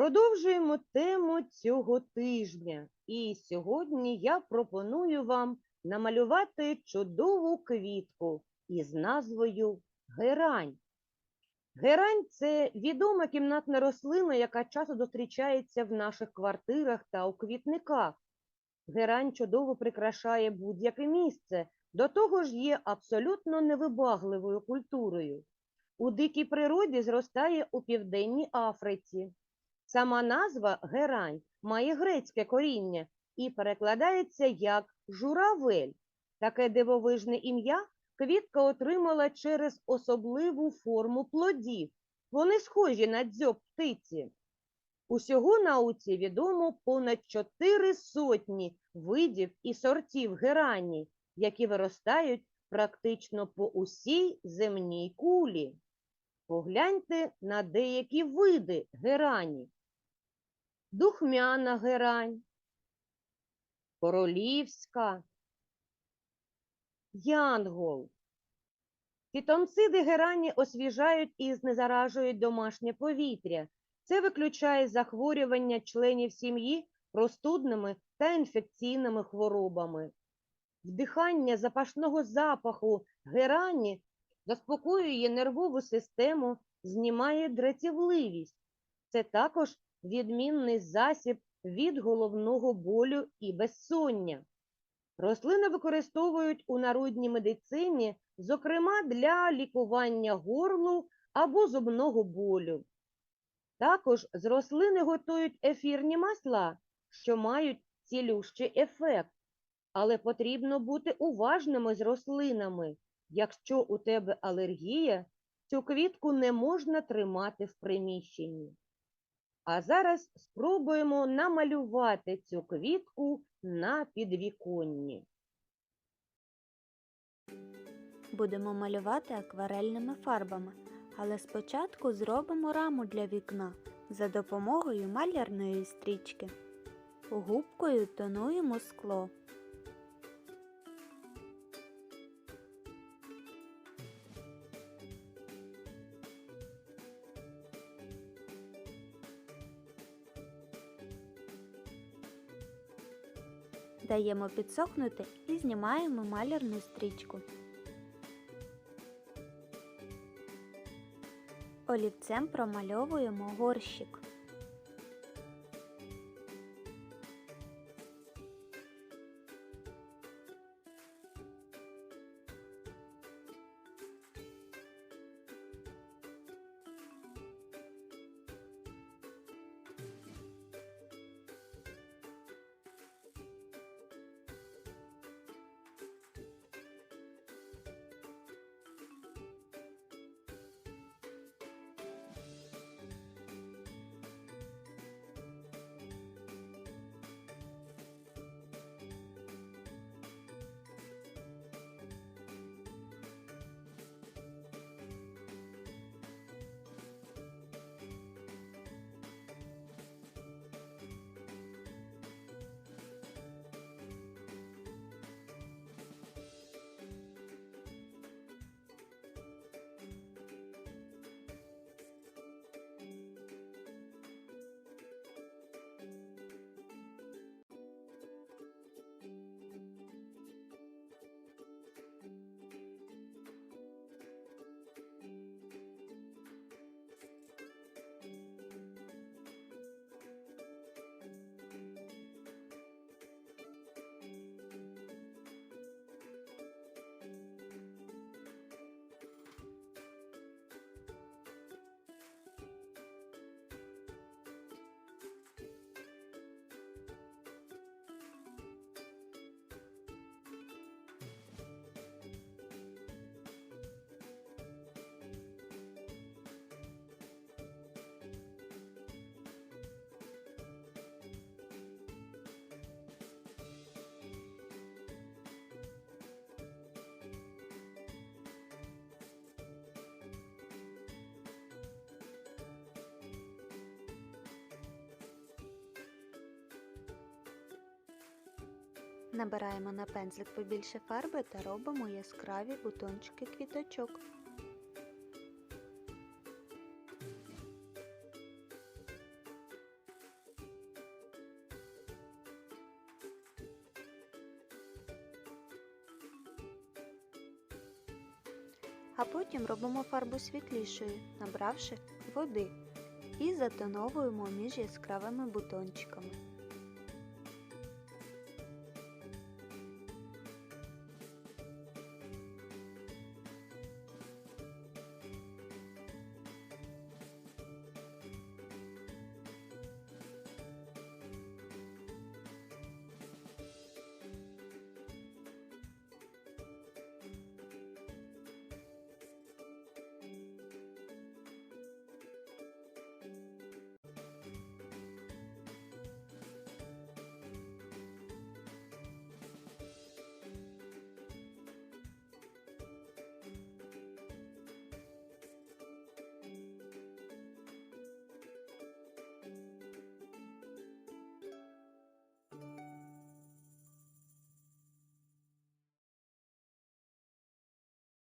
Продовжуємо тему цього тижня. І сьогодні я пропоную вам намалювати чудову квітку із назвою герань. Герань це відома кімнатна рослина, яка часто зустрічається в наших квартирах та у квітниках. Герань чудово прикрашає будь-яке місце, до того ж є абсолютно невибагливою культурою. У дикій природі зростає у Південній Африці. Сама назва герань має грецьке коріння і перекладається як журавель. Таке дивовижне ім'я квітка отримала через особливу форму плодів. Вони схожі на дзьоб птиці. Усього науці відомо понад чотири сотні видів і сортів герані, які виростають практично по усій земній кулі. Погляньте на деякі види герані. Духмяна герань, королівська, янгол. Фітонциди герані освіжають і знезаражують домашнє повітря. Це виключає захворювання членів сім'ї простудними та інфекційними хворобами. Вдихання запашного запаху герані заспокоює нервову систему, знімає дратівливість. Це також відмінний засіб від головного болю і безсоння. Рослини використовують у народній медицині, зокрема для лікування горлу або зубного болю. Також з рослини готують ефірні масла, що мають цілющий ефект. Але потрібно бути уважними з рослинами. Якщо у тебе алергія, цю квітку не можна тримати в приміщенні. А зараз спробуємо намалювати цю квітку на підвіконні. Будемо малювати акварельними фарбами, але спочатку зробимо раму для вікна за допомогою малярної стрічки. Губкою тонуємо скло. Даємо підсохнути і знімаємо малярну стрічку. Олівцем промальовуємо горщик. Набираємо на пензлик побільше фарби та робимо яскраві бутончики квіточок. А потім робимо фарбу світлішою, набравши води, і затоновуємо між яскравими бутончиками.